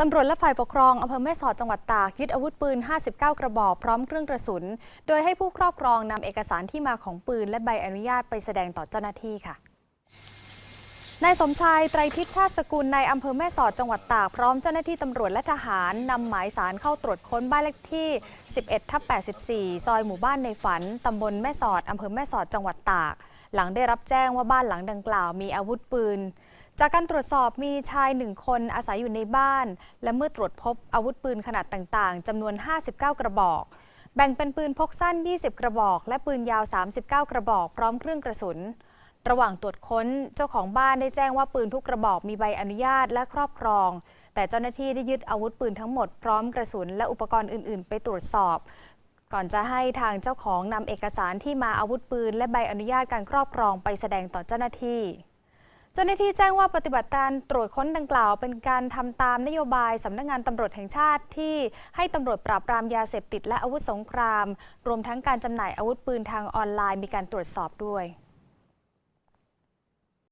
ตำรวจและฝ่ายปกครองอำเภอแม่สอดจังหวัดตากยึดอาวุธปืน 59 กระบอกพร้อมเครื่องกระสุน โดยให้ผู้ครอบครองนำเอกสารที่มาของปืนและใบอนุญาตไปแสดงต่อเจ้าหน้าที่ค่ะนายสมชายไตรทิพย์ชาติสกุลในอำเภอแม่สอดจังหวัดตากพร้อมเจ้าหน้าที่ตำรวจและทหารนำหมายสารเข้าตรวจค้นบ้านเลขที่ 11ทับ84 ซอยหมู่บ้านในฝันตำบลแม่สอดอำเภอแม่สอดจังหวัดตาก หลังได้รับแจ้งว่าบ้านหลังดังกล่าวมีอาวุธปืน จากการตรวจสอบมีชายหนึ่งคนอาศัยอยู่ในบ้าน และเมื่อตรวจพบอาวุธปืนขนาดต่างๆจำนวน 59 กระบอก แบ่งเป็นปืนพกสั้น 20 กระบอก และปืนยาว 39 กระบอก พร้อมเครื่องกระสุนระหว่างตรวจค้นเจ้าของบ้านได้แจ้งว่าปืนทุกกระบอกมีใบอนุญาตและครอบครอง แต่เจ้าหน้าที่ได้ยึดอาวุธปืนทั้งหมดพร้อมกระสุนและอุปกรณ์อื่น ๆ ไปตรวจสอบ ก่อนจะให้ทางเจ้าของนำเอกสารที่มาอาวุธปืน และใบอนุญาตการครอบครองไปแสดงต่อเจ้าหน้าที่ เจ้าหน้าที่แจ้งว่าปฏิบัติการตรวจค้นดังกล่าว เป็นการทำตามนโยบายสำนักงานตำรวจแห่งชาติที่ให้ตำรวจปราบปรามยาเสพติดและอาวุธสงคราม รวมทั้งการจำหน่ายอาวุธปืนทางออนไลน์มีการตรวจสอบด้วย